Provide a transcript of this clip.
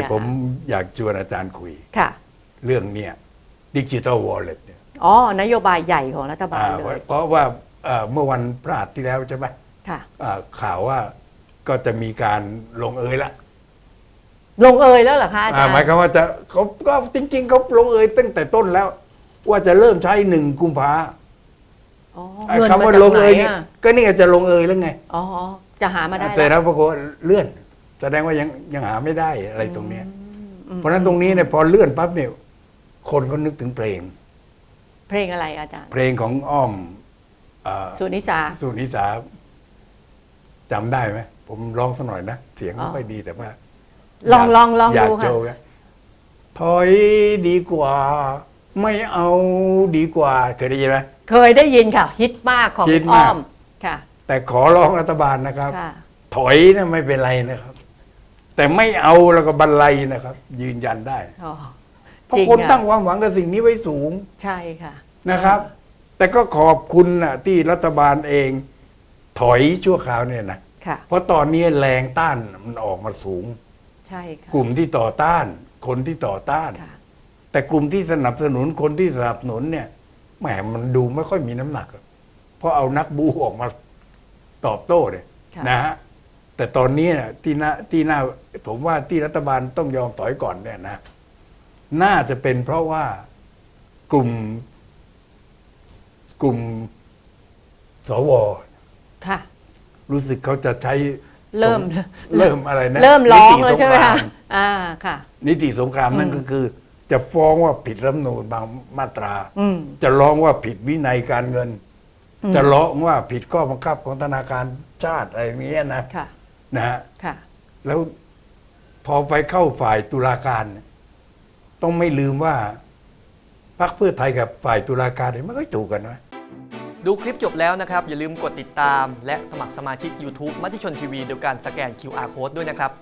นี่อะผมอยากชวนอาจารย์คุย ค่ะ เรื่องเนี้ยดิจิ t a ลวอลเล็ตเนี่ยอ๋อนโยบายใหญ่ของรัฐบาลอ่าเลย เพราะว่าเอ่อเมื่อวันพฤหัสที่แล้วใช่ไหมค่ะอ่าข่าวว่าก็จะมีการลงเอยละลงเอยแล้วเหรอคะอาอ่าจารหมายย์ความว่าจะเขาก็จริง ๆเขาลงเอยตั้งแต่ต้นแล้ว ว่าจะเริ่มใช้หนึ่งกุมภาอ๋อไอ้เงินคำมาว่าจากลงไหนเอยเนี่ยอะก็นี่ไงจะลงเอยแล้วไงอ๋อจะหามาได้แต่แล้วแล้วปรากฏว่าเลื่อน แสดงว่ายังยังหาไม่ได้อะไรตรงเนี้ย เพราะฉะนั้นตรงนี้เนี่ยพอเลื่อนปั๊บเนี่ยคนก็นึกถึงเพลง เพลงอะไรอาจารย์ เพลงของอ้อมอ่าสุนิสาสุนิสาจำได้ไหมผมร้องสักหน่อยนะ เสียงอ๋ไม่อค่อยดีแต่ว่า ลองลองลองอยากดูโชค่ะว์ไงถอยดีกว่า ไม่เอาดีกว่า เคยได้ยินไหมเคยได้ยินค่ะ ฮิตมากของฮิตอ้มากอมค่ะ แต่ขอร้องรัฐบาลนะครับค่ะถอยนะไม่เป็นไรนะครับ แต่ไม่เอาแล้วก็บรรลัยนะครับ ยืนยันได้อ๋อเพราะจริงคนอะตั้งความหวังกับสิ่งนี้ไว้สูงใช่ค่ะ นะครับ แต่ก็ขอบคุณนะที่รัฐบาลเอง ถอยชั่วคราวเนี่ยนะค่ะ เพราะตอนนี้แรงต้านมันออกมาสูง ใช่ค่ะกลุ่มที่ต่อต้าน คนที่ต่อต้าน ค่ะ แต่กลุ่มที่สนับสนุนคนที่สนับสนุนเนี่ยแหมมันดูไม่ค่อยมีน้ำหนักอะเพราะเอานักบูออกมาตอบโต้เนี่ยค่ะ นะฮะ แต่ตอนนี้น่ะที่น่าที่น่าผมว่าที่รัฐบาลต้องยอมถอยก่อนเนี่ยนะ น่าจะเป็นเพราะว่ากลุ่ม กลุ่มสวค่ะ รู้สึกเขาจะใช้เริ่มสเริ่มอะไรนะเริ่มร้องนิแล้วติใช่ไหมสงรคะมอ่าค่ะ นิติสงครามนั่นก็คือ จะฟ้องว่าผิดรัฐธรรมนูญบางมาตราอืมจะร้องว่าผิดวินัยการเงิน จะร้องว่าผิดข้อบังคับของธนาคารชาติอะไรอย่างเงี้ยนะค่ะ นะฮะค่ะแล้วพอไปเข้าฝ่ายตุลาการเนี่ยต้องไม่ลืมว่าพรรคเพื่อไทยกับฝ่ายตุลาการเนี่ยไม่ค่อยถูกกันนะดูคลิปจบแล้วนะครับ อย่าลืมกดติดตาม และสมัครสมาชิก YouTube มติชนทีวีโดยการสแกน QR Code ด้วยนะครับ